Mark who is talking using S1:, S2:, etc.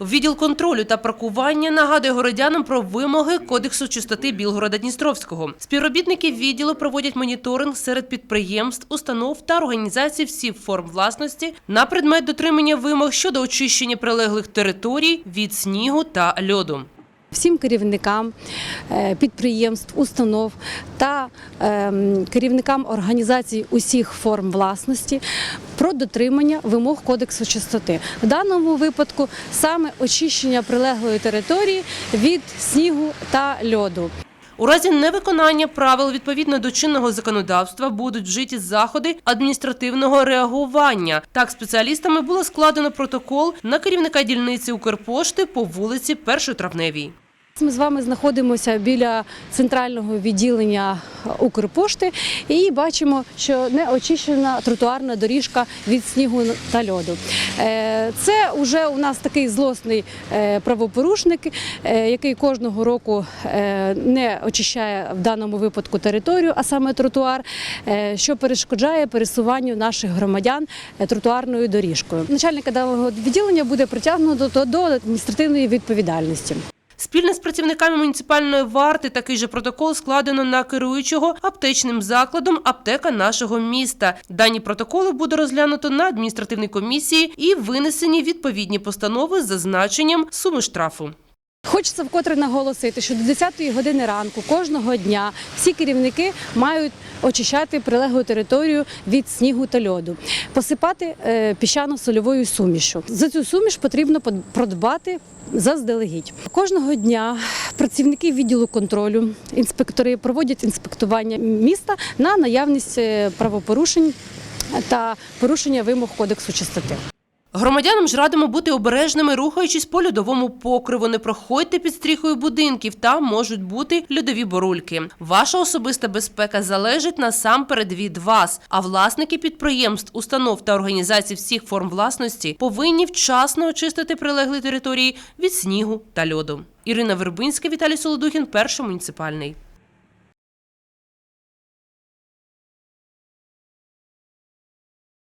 S1: Відділ контролю та паркування нагадує городянам про вимоги Кодексу чистоти Білгорода Дністровського. Співробітники відділу проводять моніторинг серед підприємств, установ та організацій всіх форм власності на предмет дотримання вимог щодо очищення прилеглих територій від снігу та льоду.
S2: Всім керівникам е, підприємств, установ та ем, керівникам організацій усіх форм власності про дотримання вимог кодексу чистоти. В даному випадку саме очищення прилеглої території від снігу та льоду.
S1: У разі невиконання правил відповідно до чинного законодавства будуть вжиті заходи адміністративного реагування. Так, спеціалістами було складено протокол на керівника дільниці Укрпошти по вулиці 1 Травневій.
S2: Ми з вами знаходимося біля центрального відділення Укрпошти і бачимо, що не очищена тротуарна доріжка від снігу та льоду. Е, Це вже у нас такий злосний е, правопорушник, е, який кожного року не очищає в даному випадку територію, а саме тротуар, що перешкоджає пересуванню наших громадян тротуарною доріжкою. Начальника даного відділення буде притягнуто до адміністративної відповідальності.
S1: Спільно з працівниками муніципальної варти такий же протокол складено на керуючого аптечним закладом аптека нашого міста. Дані протоколи буде розглянуто на адміністративній комісії і винесені відповідні постанови з зазначенням суми штрафу.
S2: Хочеться вкотре наголосити, що до 10-ї години ранку кожного дня всі керівники мають очищати прилеглу територію від снігу та льоду, посипати е, піщано-сольовою сумішю. За цю суміш потрібно продбати заздалегідь. Кожного дня працівники відділу контролю, інспектори проводять інспектування міста на наявність е, правопорушень та порушення вимог кодексу чистоти.
S1: Громадянам ж радимо бути обережними, рухаючись по льодовому покриву. Не проходьте під стріхою будинків, там можуть бути льодові борульки. Ваша особиста безпека залежить насамперед від вас. А власники підприємств, установ та організацій всіх форм власності повинні вчасно очистити прилеглі території від снігу та льоду. Ірина Вербинська, Віталій Солодухін, перший муніципальний.